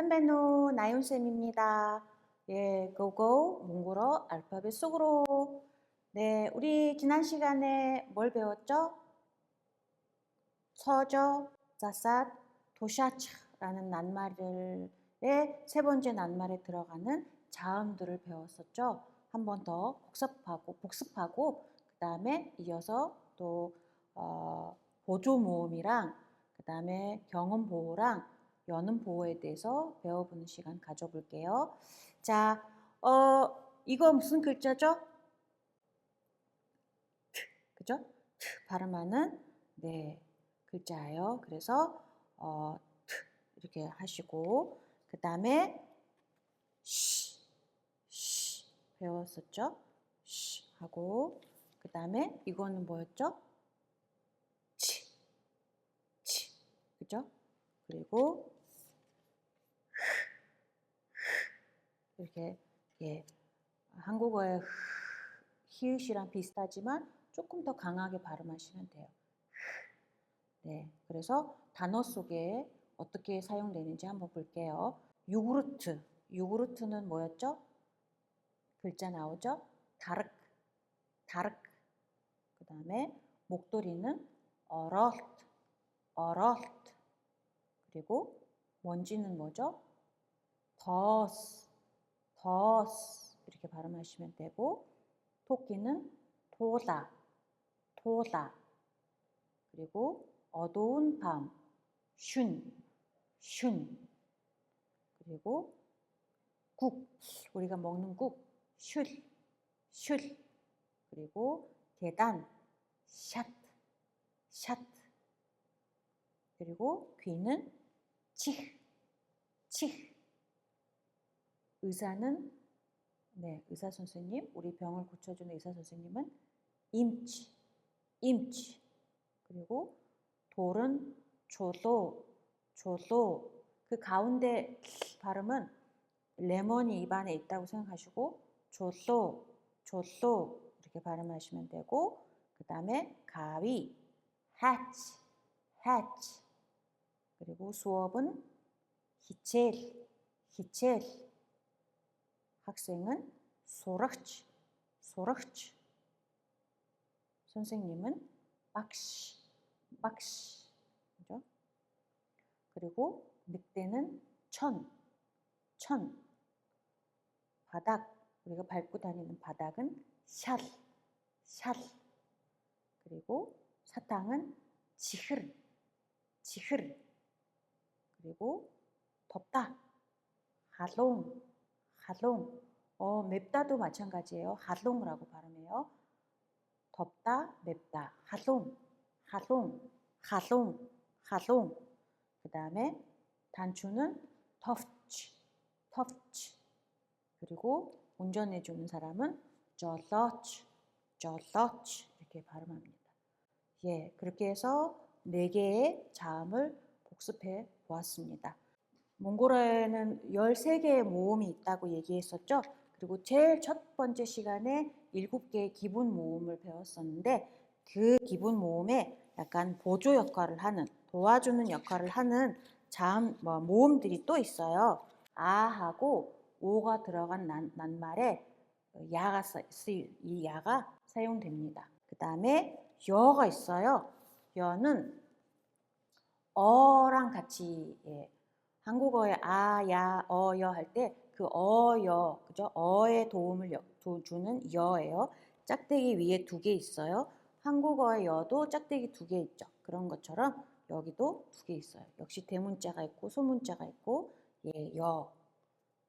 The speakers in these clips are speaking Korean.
선배노 나윤쌤입니다. 예, 고고 몽골어 알파벳 속으로. 네, 우리 지난 시간에 뭘 배웠죠? 서저, 자삿, 도샤츠라는 낱말의 세 번째 낱말에 들어가는 자음들을 배웠었죠. 한 번 더 복습하고 복습하고 그 다음에 이어서 또 어, 보조 모음이랑 그 다음에 경험 보호랑 연음 보호에 대해서 배워보는 시간 가져볼게요. 자, 어, 이거 무슨 글자죠? 트, 그죠? 트 발음하는 네 글자예요. 그래서 어, 트 이렇게 하시고 그 다음에 쉬, 쉬 배웠었죠? 쉬 하고 그 다음에 이거는 뭐였죠? 치, 치, 그죠? 그리고 이렇게 예 한국어의 히읗이랑 비슷하지만 조금 더 강하게 발음하시면 돼요. 네, 그래서 단어 속에 어떻게 사용되는지 한번 볼게요. 요구르트, 요구르트는 뭐였죠? 글자 나오죠? 다르크, 다르크. 그 다음에 목도리는 어럿, 어럿. 그리고 먼지는 뭐죠? 더스, 더스 이렇게 발음하시면 되고 토끼는 도다, 도다. 그리고 어두운 밤, 슌, 슌. 그리고 국, 우리가 먹는 국, 슐, 슐. 그리고 계단, 샷, 샷. 그리고 귀는 치, 치. 의사는 네, 의사 선생님, 우리 병을 고쳐주는 의사 선생님은 임치, 임치. 그리고 돌은 조도, 조도. 그 가운데 발음은 레몬이 입안에 있다고 생각하시고 조도, 조도 이렇게 발음하시면 되고 그 다음에 가위, hatch, hatch. 그리고 수업은 히첼, 히첼. 학생은 소라치, 소라치. 선생님은 박시, 박시. 그죠? 그리고 늑대는 천, 천. 바닥, 우리가 밟고 다니는 바닥은 샬, 샬. 그리고 사탕은 지흐르, 지흐르. 그리고 덥다, 하롱, 하롱. 어, 맵다도 마찬가지예요. 하롱이라고 발음해요. 덥다, 맵다. 하롱, 하롱, 하롱, 하롱. 그 다음에 단추는 터치, 터치. 그리고 운전해 주는 사람은 저러치, 저러치 이렇게 발음합니다. 예, 그렇게 해서 네 개의 자음을 복습해 보았습니다. 몽골어에는 13개의 모음이 있다고 얘기했었죠. 그리고 제일 첫 번째 시간에 7개의 기본 모음을 배웠었는데 그 기본 모음에 약간 보조 역할을 하는 도와주는 역할을 하는 자음 뭐 모음들이 또 있어요. 아하고 오가 들어간 낱, 낱말에 야가 쓰이 이 야가 사용됩니다. 그 다음에 여가 있어요. 여는 어랑 같이 예, 한국어에 아, 야, 어, 여 할 때 그 어, 여, 그죠? 어의 도움을 주는 여예요. 짝대기 위에 두 개 있어요. 한국어의 여도 짝대기 두 개 있죠. 그런 것처럼 여기도 두 개 있어요. 역시 대문자가 있고 소문자가 있고 예, 여.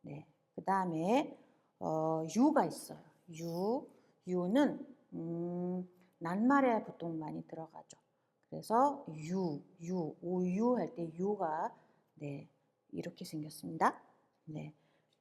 네. 그 다음에 어, 유가 있어요. 유. 유는 음, 낱말에 보통 많이 들어가죠. 그래서 유, 유, 오유 할 때 유가 네, 이렇게 생겼습니다. 네.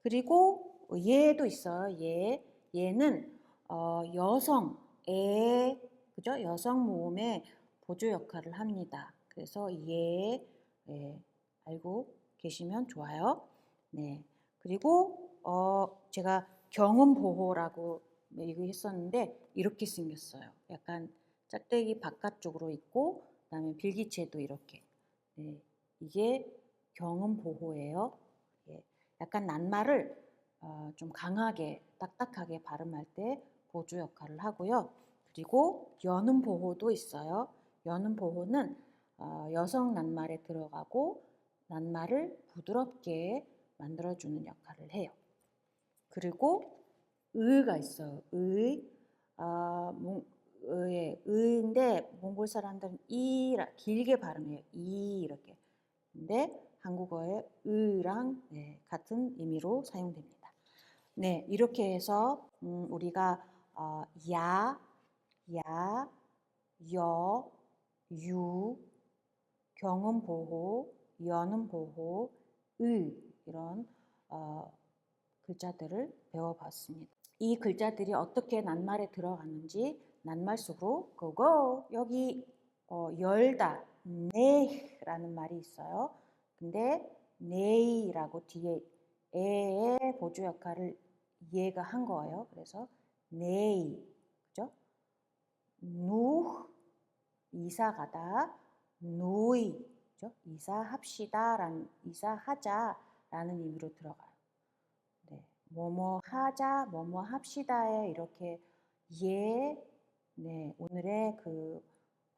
그리고 얘도 있어요. 얘. 얘는 어, 여성, 애, 그죠? 여성 모음의 보조 역할을 합니다. 그래서 얘, 예, 알고 계시면 좋아요. 네. 그리고 어, 제가 경음 보호라고 얘기했었는데 이렇게 생겼어요. 약간 짝대기 바깥쪽으로 있고 그다음에 빌기체도 이렇게. 네. 이게 경음 보호예요. 약간 낱말을 어, 좀 강하게 딱딱하게 발음할 때 보조 역할을 하고요. 그리고 여는 보호도 있어요. 여는 보호는 어, 여성 낱말에 들어가고 낱말을 부드럽게 만들어주는 역할을 해요. 그리고 의가 있어요. 의, 아, 몽, 의의 의인데 몽골 사람들은 이라 길게 발음해요. 이 이렇게. 근데 한국어에 의랑 네, 같은 의미로 사용됩니다. 네, 이렇게 해서 음, 우리가 어, 야, 야, 여, 유, 경음 보호, 여는 보호, 의 이런 어, 글자들을 배워봤습니다. 이 글자들이 어떻게 낱말에 들어가는지 낱말 속으로 고고 여기 어, 열다 네라는 말이 있어요. 근데 네이라고 뒤에 에의 보조 역할을 얘가 한 거예요. 그래서 네이 그죠? 누 이사 가다 누이 그죠? 이사합시다라는 이사하자라는 의미로 들어가요. 네, 뭐뭐 하자, 뭐뭐 합시다에 이렇게 예, 네, 오늘의 그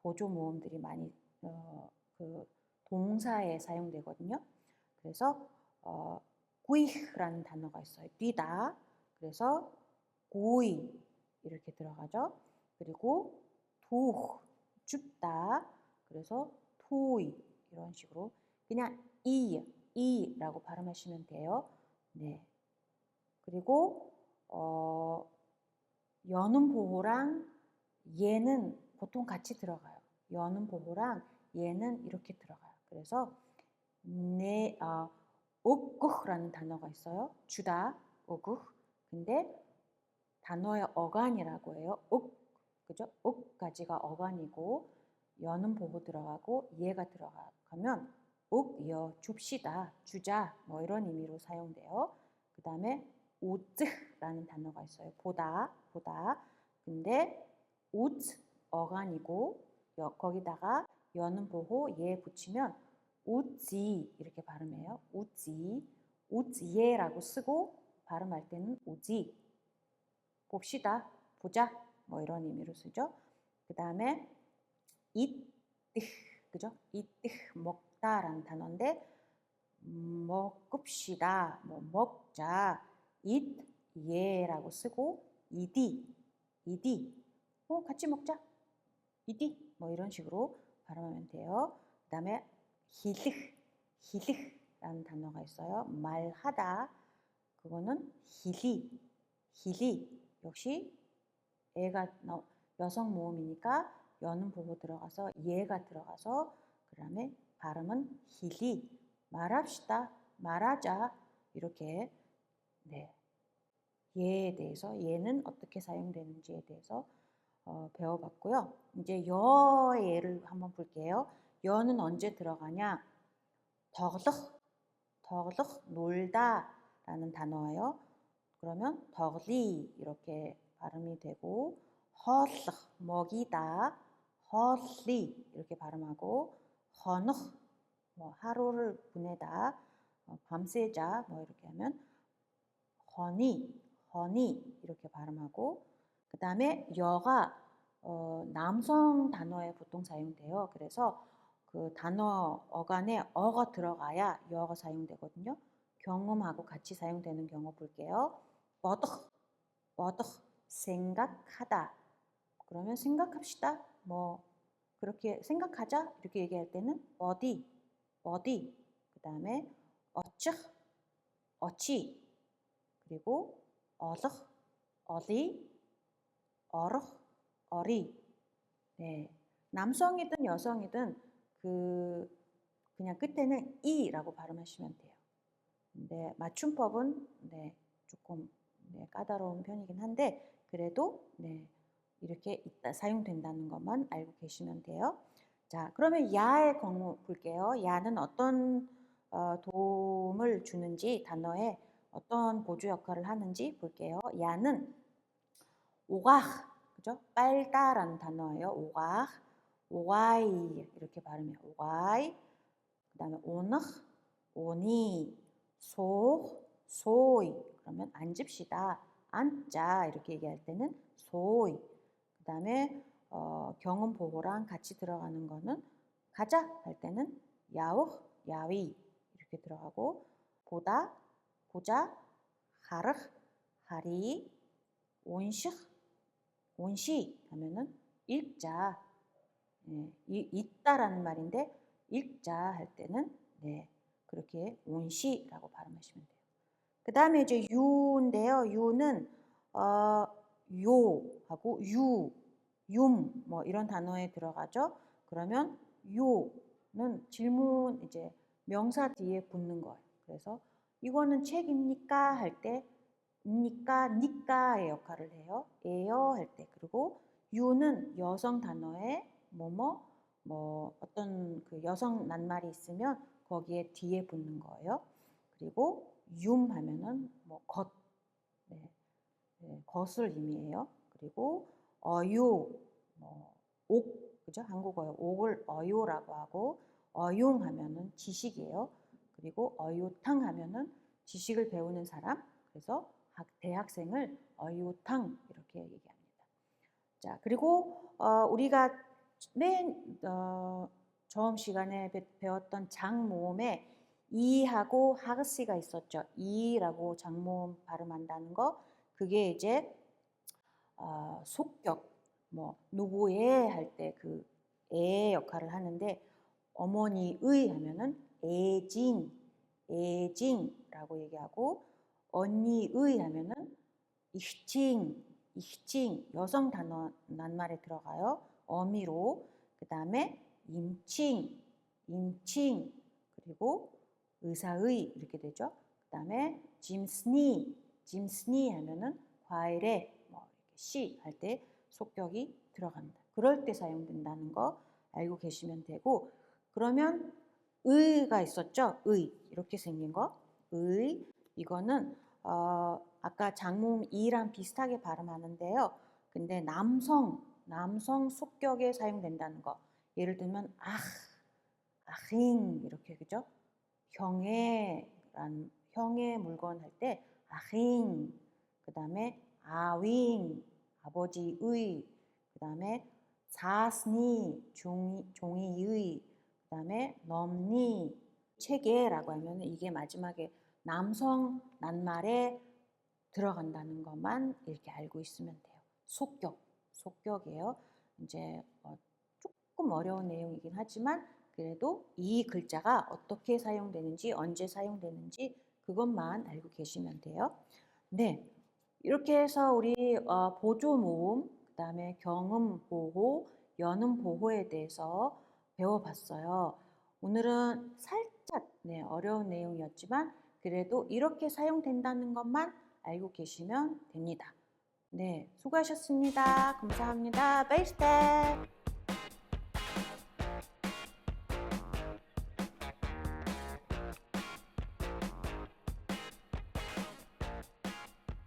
보조 모음들이 많이 어, 그 동사에 사용되거든요. 그래서 어, 구이라는 단어가 있어요. 뛰다. 그래서 고이 이렇게 들어가죠. 그리고 도 춥다. 그래서 토이 이런 식으로 그냥 이 이라고 발음하시면 돼요. 네. 그리고 어, 여는 보호랑 얘는 보통 같이 들어가요. 여는 보호랑 얘는 이렇게 들어가요. 그래서 네, 어, 옥구라는 단어가 있어요. 주다, 옥구. 근데 단어의 어간이라고 해요. 옥, 그죠? 옥까지가 어간이고 여는 보고 들어가고 얘가 들어가면 옥, 여, 줍시다, 주자 뭐 이런 의미로 사용돼요. 그 다음에 우즈라는 단어가 있어요. 보다, 보다. 근데 우즈 어간이고 여, 거기다가 여는 보고 얘 붙이면 우지 이렇게 발음해요. 우지, 우지예라고 쓰고 발음할 때는 우지. 봅시다, 보자 뭐 이런 의미로 쓰죠. 그 다음에 잇, 그죠? 잇, 먹다라는 단어인데 먹읍시다, 뭐 먹자, 잇, 예라고 쓰고 이디, 이디, 어 같이 먹자, 이디 뭐 이런 식으로 발음하면 돼요. 그 다음에 히르, 히르라는 단어가 있어요. 말하다, 그거는 히리, 히리 역시 애가 여성 모음이니까 여는 보고 들어가서 예가 들어가서 그 다음에 발음은 히리 말합시다 말하자 이렇게 네 예에 대해서 예는 어떻게 사용되는지에 대해서 어, 배워봤고요. 이제 여의 예를 볼게요. 여는 언제 들어가냐? 덕럭, 덕럭 놀다 라는 단어예요. 그러면 덕리 이렇게 발음이 되고 헐럭 먹이다 헐리 이렇게 발음하고 헌흑 뭐 하루를 보내다 어, 밤새자 뭐 이렇게 하면 허니 허니 이렇게 발음하고 그 다음에 여가 어, 남성 단어에 보통 사용돼요. 그래서 그 단어 어간에 어가 들어가야 여가 사용되거든요. 경험하고 같이 사용되는 경우 볼게요. 어덕, 어덕, 생각하다. 그러면 생각합시다. 뭐 그렇게 생각하자 이렇게 얘기할 때는 어디, 어디. 그 다음에 어쩌, 어치. 그리고 어덕, 어디, 어러, 어리. 네. 남성이든 여성이든 그 그냥 끝에는 이라고 발음하시면 돼요. 근데 맞춤법은 네, 조금 네, 까다로운 편이긴 한데 그래도 네, 이렇게 있다, 사용된다는 것만 알고 계시면 돼요. 자, 그러면 야의 경우 볼게요. 야는 어떤 어, 도움을 주는지 단어에 어떤 보조 역할을 하는지 볼게요. 야는 오각, 그죠? 빨다라는 단어예요. 오각, 오가이 이렇게 발음해요. 오가이. 그 다음에 오너, 오니, 소, 소이 그러면 앉읍시다. 앉자 이렇게 얘기할 때는 소이. 그 다음에 어, 경험 보호랑 같이 들어가는 거는 가자 할 때는 야우 야위 이렇게 들어가고 보다 보자 하르 하리 온시 온시 하면은 읽자 예, 이, 있다라는 말인데 읽자 할 때는 네 그렇게 온시라고 발음하시면 돼요. 그 다음에 이제 유인데요. 유는 어, 요하고 유, 윰 뭐 이런 단어에 들어가죠. 그러면 요는 질문 이제 명사 뒤에 붙는 거예요. 그래서 이거는 책입니까 할때입 니까 니까의 역할을 해요. 에요 할 때 그리고 유는 여성 단어에 뭐뭐 뭐 어떤 그 여성 낱말이 있으면 거기에 뒤에 붙는 거예요. 그리고 윰 하면은 뭐 겉, 네, 네, 겉을 의미해요. 그리고 어유, 뭐 옥, 그죠? 한국어에 옥을 어요라고 하고 어용 하면은 지식이에요. 그리고 어유탕 하면은 지식을 배우는 사람. 그래서 학- 대학생을 어유탕 이렇게 얘기합니다. 자, 그리고 어, 우리가 맨 어, 처음 시간에 배, 배웠던 장모음에 이하고 하그시가 있었죠. 이라고 장모음 발음한다는 거. 그게 이제 어, 속격, 뭐 누구의 할 때 그 애 역할을 하는데 어머니의 하면은 애징, 애징라고 얘기하고 언니의 하면은 이칭, 이칭 여성 단어 낱말에 들어가요. 어미로 그 다음에 임칭, 임칭 그리고 의사의 이렇게 되죠. 그 다음에 짐스니, 짐스니 하면은 과일에 뭐 이렇게 시할 때 속격이 들어갑니다. 그럴 때 사용된다는 거 알고 계시면 되고 그러면 의가 있었죠. 의 이렇게 생긴 거. 의 이거는 어, 아까 장모음 이랑 비슷하게 발음하는데요. 근데 남성 남성 속격에 사용된다는 거. 예를 들면 아, 아힌 이렇게 그죠? 형의란 형의 물건 할 때 아힌 그다음에 아윈 아버지의 그다음에 사스니 종이 종이의 그다음에 넘니 체계라고 하면 이게 마지막에 남성 낱말에 들어간다는 것만 이렇게 알고 있으면 돼요. 속격, 속격이에요. 이제 어, 조금 어려운 내용이긴 하지만 그래도 이 글자가 어떻게 사용되는지 언제 사용되는지 그것만 알고 계시면 돼요. 네, 이렇게 해서 우리 어, 보조 모음, 그 다음에 경음 보호, 연음 보호에 대해서 배워봤어요. 오늘은 살짝 네, 어려운 내용이었지만 그래도 이렇게 사용된다는 것만 알고 계시면 됩니다. 네, 수고하셨습니다. 감사합니다. 베이스텝!